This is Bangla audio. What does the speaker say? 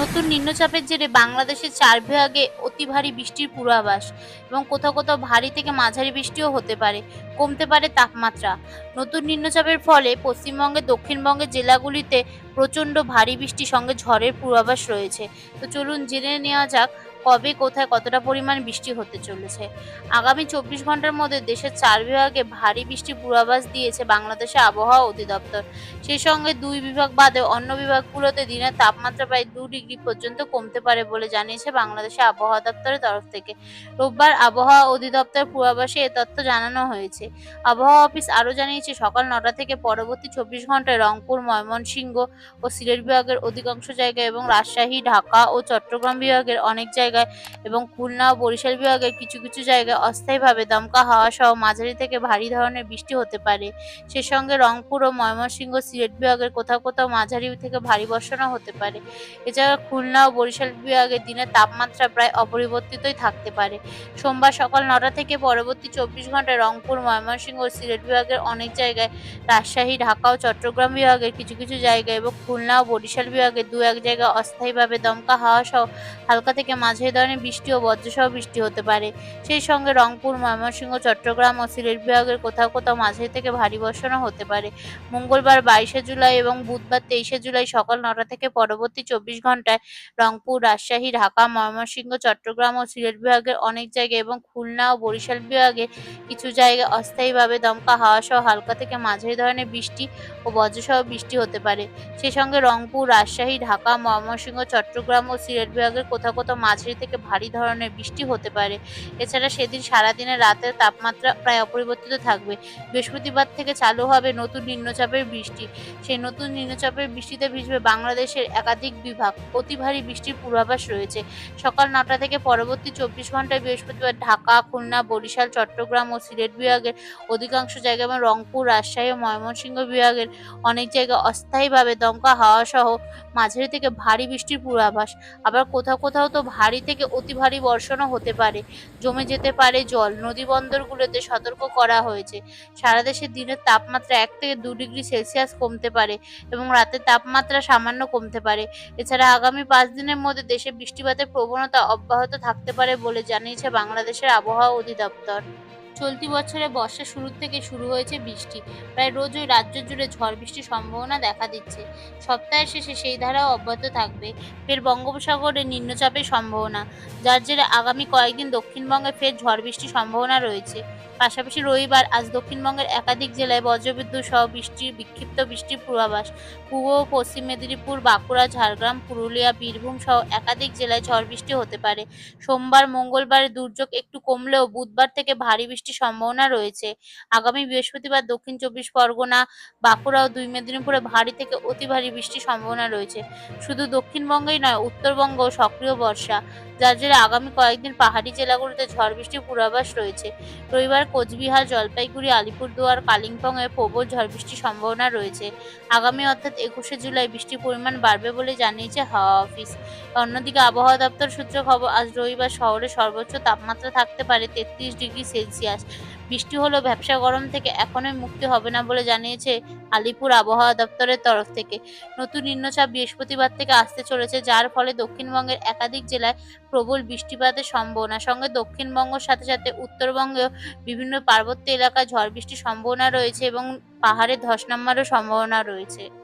নতুন নিম্নচাপের জেরে বাংলাদেশের চার বিভাগে অতি ভারী বৃষ্টির পূর্বাভাস এবং কোথাও কোথাও ভারী থেকে মাঝারি বৃষ্টিও হতে পারে, কমতে পারে তাপমাত্রা। নতুন নিম্নচাপের ফলে পশ্চিমবঙ্গের দক্ষিণবঙ্গের জেলাগুলিতে প্রচণ্ড ভারী বৃষ্টির সঙ্গে ঝড়ের পূর্বাভাস রয়েছে। তো চলুন জেনে নেওয়া যাক কবে, কোথায়, কতটা পরিমাণ বৃষ্টি হতে চলেছে? আগামী চব্বিশ ঘণ্টার মধ্যে দেশের চার বিভাগে ভারী বৃষ্টির পূর্বাভাস দিয়েছে বাংলাদেশের আবহাওয়া অধিদপ্তর। সেই সঙ্গে দুই বিভাগ বাদে অন্য বিভাগগুলোতে দিনের তাপমাত্রা প্রায় দু ডিগ্রি পর্যন্ত কমতে পারে বলে জানিয়েছে বাংলাদেশের আবহাওয়া দপ্তরের তরফ থেকে। রোববার আবহাওয়া অধিদপ্তর পূর্বাভাসে এ তথ্য জানানো হয়েছে। আবহাওয়া অফিস আরও জানিয়েছে, সকাল নটা থেকে পরবর্তী চব্বিশ ঘন্টায় রংপুর, ময়মনসিংহ ও সিলেট বিভাগের অধিকাংশ জায়গায় এবং রাজশাহী, ঢাকা ও চট্টগ্রাম বিভাগের অনেক জায়গায় এবং খুলনা ও বরিশাল বিভাগের কিছু কিছু জায়গায় অস্থায়ীভাবে দমকা হাওয়া সহ মাঝারি থেকে ভারী ধরনের বৃষ্টি হতে পারে। সে সঙ্গে রংপুর ও ময়মনসিংহ সিলেট বিভাগের কোথাও কোথাও মাঝারি থেকে ভারী বর্ষণও হতে পারে। এছাড়া খুলনা ও বরিশাল বিভাগের দিনের তাপমাত্রা প্রায় অপরিবর্তিতই থাকতে পারে। সোমবার সকাল নটা থেকে পরবর্তী চব্বিশ ঘন্টায় রংপুর, ময়মনসিংহ ও সিলেট বিভাগের অনেক জায়গায় রাজশাহী, ঢাকা ও চট্টগ্রাম বিভাগের কিছু কিছু জায়গায় এবং খুলনা ও বরিশাল বিভাগের দু এক জায়গায় অস্থায়ীভাবে দমকা হাওয়া সহ হালকা থেকে মাঝারি ধরনের বৃষ্টি ও বজ্রসহ বৃষ্টি হতে পারে। সেই সঙ্গে রংপুর, ময়মনসিংহ, চট্টগ্রাম ও সিলেট বিভাগের কোথাও কোথাও মাঝারি থেকে ভারী বর্ষণও হতে পারে। মঙ্গলবার বাইশে জুলাই এবং বুধবার তেইশে জুলাই সকাল নটা থেকে পরবর্তী চব্বিশ ঘন্টায় রংপুর, রাজশাহী, ঢাকা, ময়মনসিংহ, চট্টগ্রাম ও সিলেট বিভাগের অনেক জায়গায় এবং খুলনা ও বরিশাল বিভাগের কিছু জায়গায় অস্থায়ীভাবে দমকা হাওয়া সহ হালকা থেকে মাঝারি ধরনের বৃষ্টি ও বজ্রসহ বৃষ্টি হতে পারে। সেই সঙ্গে রংপুর, রাজশাহী, ঢাকা, ময়মনসিংহ, চট্টগ্রাম ও সিলেট বিভাগের কোথাও কোথাও মাঝারি থেকে ভারী ধরনের বৃষ্টি হতে পারে। এছাড়া সেদিন সারাদিনের রাতের তাপমাত্রা প্রায় অপরিবর্তিত থাকবে। বৃহস্পতিবার থেকে চালু হবে নতুন নিম্নচাপের বৃষ্টি। সেই নতুন নিম্নচাপের বৃষ্টিতে ভিজবে বাংলাদেশের একাধিক বিভাগ। অতি ভারী বৃষ্টির পূর্বাভাস রয়েছে। সকাল নটা থেকে পরবর্তী চব্বিশ ঘন্টায় বৃহস্পতিবার ঢাকা, খুলনা, বরিশাল, চট্টগ্রাম ও সিলেট বিভাগের অধিকাংশ জায়গায় এবং রংপুর, রাজশাহী ও ময়মনসিংহ বিভাগের অনেক জায়গায় অস্থায়ীভাবে দমকা হাওয়া সহ মাঝারি থেকে ভারী বৃষ্টির পূর্বাভাস। আবার কোথাও কোথাও তো ভারী থেকে অতি ভারী বর্ষণও হতে পারে। জমে যেতে পারে জল। নদী বন্দরগুলোতে সতর্ক করা হয়েছে। সারা দেশে দিনের তাপমাত্রা এক থেকে দু ডিগ্রি সেলসিয়াস কমতে পারে এবং রাতের তাপমাত্রা সামান্য কমতে পারে। এছাড়া আগামী পাঁচ দিনের মধ্যে দেশে বৃষ্টিপাতের প্রবণতা অব্যাহত থাকতে পারে বলে জানিয়েছে বাংলাদেশের আবহাওয়া অধিদপ্তর। চলতি বছরে বর্ষা শুরুর থেকে শুরু হয়েছে বৃষ্টি। প্রায় রোজ ওই রাজ্য জুড়ে ঝড় বৃষ্টির সম্ভাবনা দেখা দিচ্ছে। সপ্তাহের শেষে সেই ধারাও অব্যাহত থাকবে। ফের বঙ্গোপসাগরে নিম্নচাপের সম্ভাবনা, যার জেরে আগামী কয়েকদিন দক্ষিণবঙ্গে ফের ঝড় বৃষ্টির সম্ভাবনা রয়েছে। পাশাপাশি রবিবার আজ দক্ষিণবঙ্গের একাধিক জেলায় বজ্রবিদ্যুৎ সহ বৃষ্টির বিক্ষিপ্ত বৃষ্টির পূর্বাভাস। পূর্ব ও পশ্চিম মেদিনীপুর, বাঁকুড়া, ঝাড়গ্রাম, পুরুলিয়া, বীরভূম সহ একাধিক জেলায় ঝড় বৃষ্টি হতে পারে। সোমবার, মঙ্গলবার দুর্যোগ একটু কমলেও বুধবার থেকে ভারী বৃষ্টির সম্ভাবনা রয়েছে। আগামী বৃহস্পতিবার দক্ষিণ চব্বিশ পরগনা, বাঁকুড়া ও দুই মেদিনীপুরে ভারী থেকে অতি ভারী বৃষ্টির সম্ভাবনা রয়েছে। শুধু দক্ষিণবঙ্গেই নয় উত্তরবঙ্গ সক্রিয় বর্ষা, যার জেরে আগামী কয়েকদিন পাহাড়ি জেলাগুলিতে ঝড় বৃষ্টির পূর্বাভাস রয়েছে। রবিবার কোচবিহার, জলপাইগুড়ি, আলিপুরদুয়ার কালিম্পংয়ে প্রবল ঝড় বৃষ্টির সম্ভাবনা রয়েছে। আগামী অর্থাৎ একুশে জুলাই বৃষ্টির পরিমাণ বাড়বে বলে জানিয়েছে হাওয়া অফিস। অন্যদিকে আবহাওয়া দপ্তর সূত্রে খবর, আজ রবিবার শহরে সর্বোচ্চ তাপমাত্রা থাকতে পারে তেত্রিশ ডিগ্রি সেলসিয়াস। বৃষ্টি হলেও ব্যবসা গরম থেকে এখনোই মুক্তি হবে না বলে জানিয়েছে আলিপুর আবহাওয়া দপ্তরের তরফ থেকে। নতুন নিম্নচাপ বৃহস্পতিবার থেকে আসতে চলেছে, যার ফলে দক্ষিণবঙ্গের একাধিক জেলায় প্রবল বৃষ্টিপাতের সম্ভাবনা। সঙ্গে দক্ষিণবঙ্গের সাথে সাথে উত্তরবঙ্গেও বিভিন্ন পার্বত্য এলাকায় ঝড় বৃষ্টির সম্ভাবনা রয়েছে এবং পাহাড়ে ধস নামারও সম্ভাবনা রয়েছে।